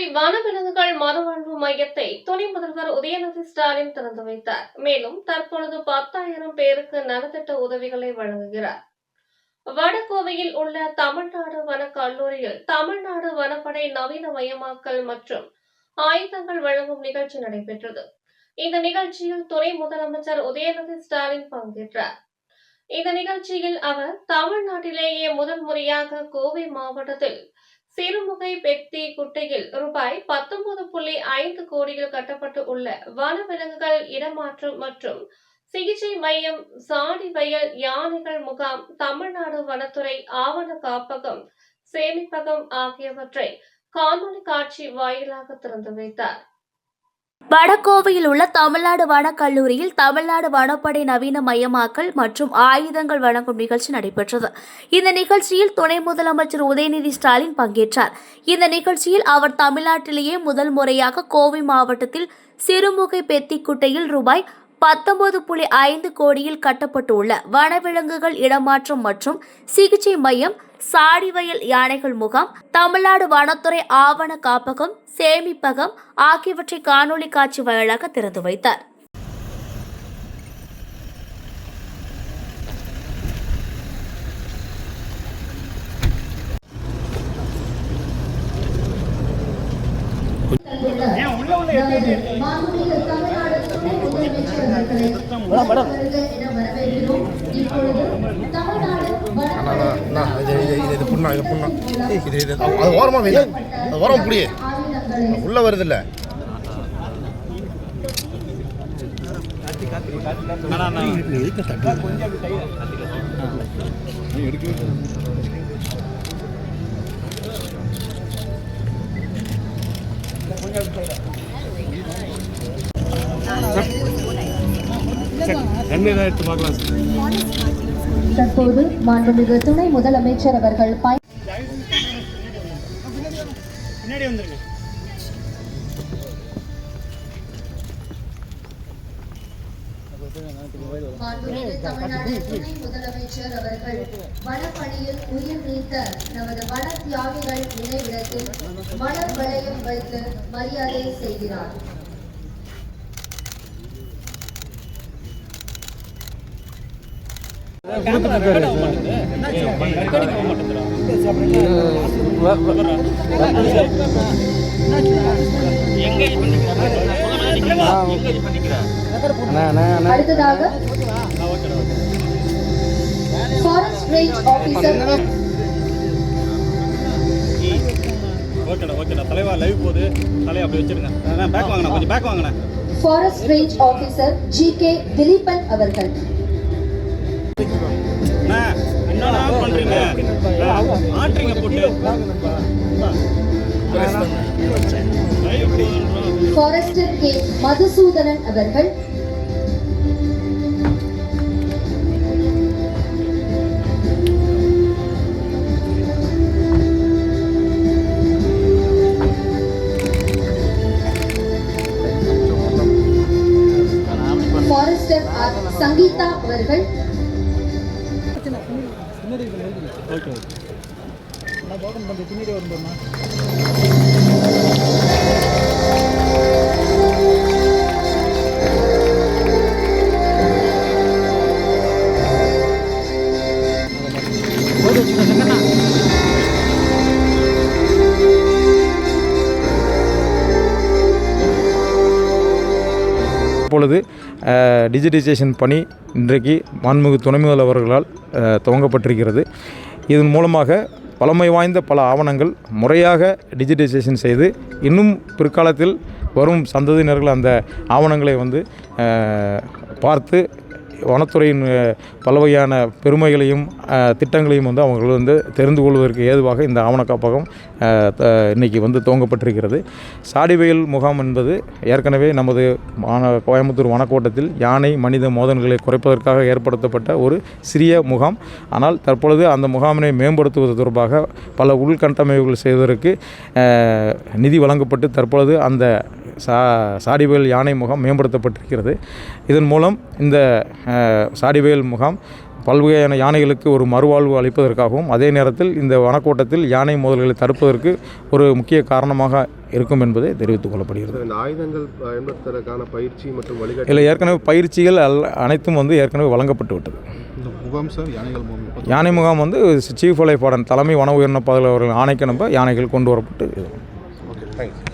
மதுரை வனவிலங்குகள் மறுவாழ்வு மையத்தை துணை முதல்வர் உதயநிதி ஸ்டாலின் திறந்து வைத்தார். மேலும் தற்பொழுது பத்தாயிரம் பேருக்கு நலத்திட்ட உதவிகளை வழங்குகிறார். வடகோவையில் உள்ள தமிழ்நாடு வன கல்லூரியில் தமிழ்நாடு வனப்படை நவீன மயமாக்கல் மற்றும் ஆயுதங்கள் வழங்கும் நிகழ்ச்சி நடைபெற்றது. இந்த நிகழ்ச்சியில் துணை முதலமைச்சர் உதயநிதி ஸ்டாலின் பங்கேற்றார். இந்த நிகழ்ச்சியில் அவர் தமிழ்நாட்டிலேயே முதல் முறையாக கோவை மாவட்டத்தில் சிறுமுகை பெக்தி குட்டையில் ரூபாய் பத்தொன்பது புள்ளி ஐந்து கோடியில் கட்டப்பட்டு உள்ள வனவிலங்குகள் இடமாற்றம் மற்றும் சிகிச்சை மையம் சாடி வயல் யானைகள் முகாம் தமிழ்நாடு வனத்துறை ஆவண காப்பகம் சேமிப்பகம் ஆகியவற்றை காணொலி காட்சி வாயிலாக திறந்து வைத்தார். வடகோவையில் உள்ள தமிழ்நாடு வனக்கல்லூரியில் தமிழ்நாடு வனப்படை நவீன மயமாக்கல் மற்றும் ஆயுதங்கள் வழங்கும் நிகழ்ச்சி நடைபெற்றது. இந்த நிகழ்ச்சியில் துணை முதலமைச்சர் உதயநிதி ஸ்டாலின் பங்கேற்றார். இந்த நிகழ்ச்சியில் அவர் தமிழ்நாட்டிலேயே முதல் முறையாக கோவை மாவட்டத்தில் சிறுமுகை பெத்திக்குட்டையில் ரூபாய் பத்தொன்பது புள்ளி ஐந்து கோடியில் கட்டப்பட்டுள்ள வனவிலங்குகள் இடமாற்றம் மற்றும் சிகிச்சை மையம் சாடிவயல் யானைகள் முகாம் தமிழ்நாடு வனத்துறை ஆவண காப்பகம் சேமிப்பகம் ஆகியவற்றை காணொலி காட்சி வாயிலாக திறந்து வைத்தார். மாண்புமிகு முதலமைச்சர் அவர்களை வருக என வரவேற்கிறோம். இப்பொழுது தமிழ்நாடு வனப்படை அண்ணா இது இது தற்போது மாண்புமிகு துணை முதலமைச்சர் அவர்கள் முதலமைச்சர் அவர்கள் வனப்பணியில் உயிர் நீத்த நமது வன தியாகிகள் நினைவிடத்தில் மலர் வளையம் வைத்து மரியாதை செய்கிறார். அடுத்ததாக ஃபாரஸ்ட் ரேஞ்ச் ஆபீசர் ஓகேடா ஓகேடா. தலைவா லைவ் போகுது தலையை அப்படி வச்சிருங்க. பேக் வாங்கண்ணா கொஞ்சம் பேக் வாங்கண்ணா forest range officer G K Dhileepan அவர்கள். ஆட்டுறீங்க போட்டு லைவ் போடுறோம் ஃபாரஸ்டர் கே மதுசூதனன் அவர்கள் ஃபாரஸ்டர் ஆர் சங்கீதா அவர்கள் இப்பொழுது டிஜிட்டைசேஷன் பணி இன்றைக்கு மாண்புமிகு துணை அவர்களால் துவங்கப்பட்டிருக்கிறது. இதன் மூலமாக பழமை வாய்ந்த பல ஆவணங்கள் முறையாக டிஜிட்டைசேஷன் செய்து இன்னும் பிற்காலத்தில் வரும் சந்ததியினர்கள் அந்த ஆவணங்களை வந்து பார்த்து வனத்துறையின் பல வகையான பெருமைகளையும் திட்டங்களையும் வந்து அவர்கள் வந்து தெரிந்து கொள்வதற்கு ஏதுவாக இந்த ஆவண காப்பகம் இன்றைக்கி த- இன்னைக்கு வந்து துவங்கப்பட்டிருக்கிறது. சாடிவயல் முகாம் என்பது ஏற்கனவே நமது கோயம்புத்தூர் வனக்கோட்டத்தில் யானை மனித மோதல்களை குறைப்பதற்காக ஏற்படுத்தப்பட்ட ஒரு சிறிய முகாம். ஆனால் தற்பொழுது அந்த முகாமினை மேம்படுத்துவது தொடர்பாக பல உள்கட்டமைப்புகள் செய்வதற்கு நிதி வழங்கப்பட்டு தற்பொழுது அந்த சா சாடிவயல் யானை முகாம் மேம்படுத்தப்பட்டிருக்கிறது. இதன் மூலம் இந்த அஹ், சாடிவயல் முகாம் பல்வகையான யானைகளுக்கு ஒரு மறுவாழ்வு அளிப்பதற்காகவும் அதே நேரத்தில் இந்த வனக்கோட்டத்தில் யானை மோதல்களை தடுப்பதற்கு ஒரு முக்கிய காரணமாக இருக்கும் என்பதை தெரிவித்துக் கொள்ளப்படுகிறது. இந்த ஆயுதங்கள் பயன்படுத்துவதற்கான பயிற்சி மற்றும் வழிகாட்டு இதில் ஏற்கனவே பயிற்சிகள் அல்ல அனைத்தும் வந்து ஏற்கனவே வழங்கப்பட்டு விட்டது. இந்த முகாம் சார் யானைகள் முகாம் யானை முகாம் வந்து சீஃப் வலைப்பாடன் தலைமை வன உயிரின பாதுகாவலர்கள் ஆணைக்கு நம்ப யானைகள் கொண்டு வரப்பட்டு ஓகே தேங்க்ஸ்